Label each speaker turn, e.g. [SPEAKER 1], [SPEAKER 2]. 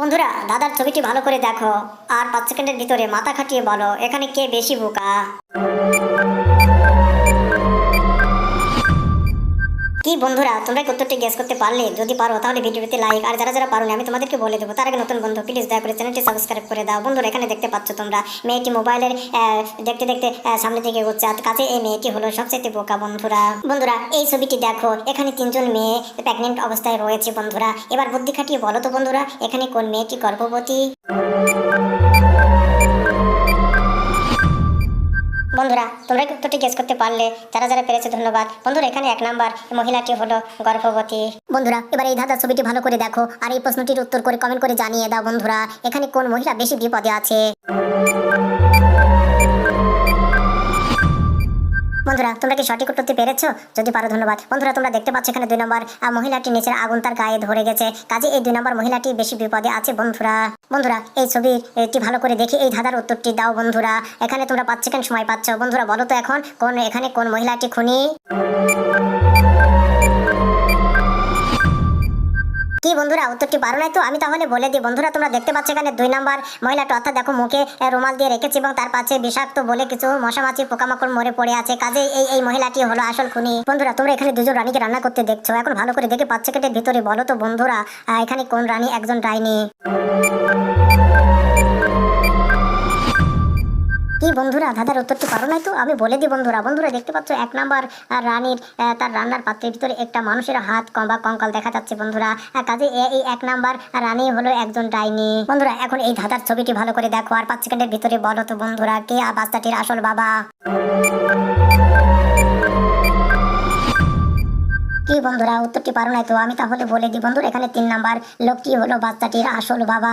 [SPEAKER 1] বন্ধুরা, দাদার ছবিটি ভালো করে দেখো। আর পাঁচ সেকেন্ডের ভিতরে মাথা খাটিয়ে বলো, এখানে কে বেশি বোকা? বন্ধুরা, তোমরা উত্তরটি গেস করতে পারলে, যদি পারো, তাহলে ভিডিওতে লাইক আর যারা যারা পারো আমি তোমাদেরকে বলে দেবো, তার আগে নতুন বন্ধু প্লিজ দয়া করে চ্যানেলটি সাবস্ক্রাইব করে দাও। বন্ধুরা, এখানে দেখতে পাচ্ছ তোমরা, মেয়েটি মোবাইলের দেখতে দেখতে সামনে দিকে এগোচ্ছে, আর কাছে এই মেয়েটি হলো সবচেয়ে বোকা বন্ধুরা। বন্ধুরা, এই ছবিটি দেখো, এখানে তিনজন মেয়ে প্রেগনেন্ট অবস্থায় রয়েছে বন্ধুরা। এবার বুদ্ধি খাটিয়ে বলো তো বন্ধুরা, এখানে কোন মেয়েটি গর্ভবতী? বন্ধুরা, তোমরা উত্তরটি গেস করতে পারলে। যারা যারা পেরেছে, ধন্যবাদ। বন্ধুরা, এখানে এক নাম্বার মহিলাটি হলো গর্ভবতী। বন্ধুরা, এবার এই ধাঁধা ছবিটি ভালো করে দেখো আর এই প্রশ্নটির উত্তর করে কমেন্ট করে জানিয়ে দাও বন্ধুরা, এখানে কোন মহিলা বেশি বিপদে আছে? তোমরা কি সঠিক উত্তরটি পেরেছ? যদি পারো, ধন্যবাদ। বন্ধুরা, তোমরা দেখতে পাচ্ছ এখানে দুই নম্বর মহিলাটি নিচের আগুন তার গায়ে ধরে গেছে। কাজে এই দুই নম্বর মহিলাটি বেশি বিপদে আছে, বন্ধুরা। বন্ধুরা, এই ছবিটি ভালো করে দেখি এই ধাঁধার উত্তরটি দাও, বন্ধুরা। এখানে তোমরা পাঁচ সেকেন্ড সময় পাচ্ছ। বন্ধুরা, বলো তো এখন, কোন, এখানে কোন মহিলাটি খুনি? কি বন্ধুরা, উত্তরটি পারো নাই তো? আমি তাহলে বলে দিই, বন্ধুরা, তোমরা দেখতে পাচ্ছ এখানে দুই নাম্বার মহিলাটা অর্থাৎ দেখো মুখে রুমাল দিয়ে রেখেছে এবং তার পাশে বিষাক্ত বলে কিছু মশামাছি পোকামাকড় মরে পড়ে আছে। কাজে এই এই মহিলাটি হলো আসল খুনি। বন্ধুরা, তোমরা এখানে দুজন রানীকে রান্না করতে দেখছ। এখন ভালো করে দেখে পাচ্ছে কেটে ভিতরে বলো তো বন্ধুরা এখানে কোন রানী একজন ডাইনি কি বন্ধুরা দাদার উত্তরটি পারো নাই তো? আমি বলে দিই, বন্ধুরা বন্ধুরা, দেখতে পাচ্ছ, এক নাম্বার রানীর তার রান্নার পাত্রের ভিতরে একটা মানুষের হাত বা কঙ্কাল দেখা যাচ্ছে, বন্ধুরা। কাজে এই এক নাম্বার, রানী হলো একজন ডাইনি। বন্ধুরা, এখন এই ধাঁধার ছবিটি ভালো করে দেখো, আর পাঁচ সেকেন্ডের ভিতরে বলো তো, বন্ধুরা, কে বাচ্চাটির আসল বাবা? কি বন্ধুরা, উত্তরটি পারো নাই তো? আমি তাহলে বলে দিই, বন্ধুরা, এখানে তিন নাম্বার লোকটি হলো বাচ্চাটির আসল বাবা?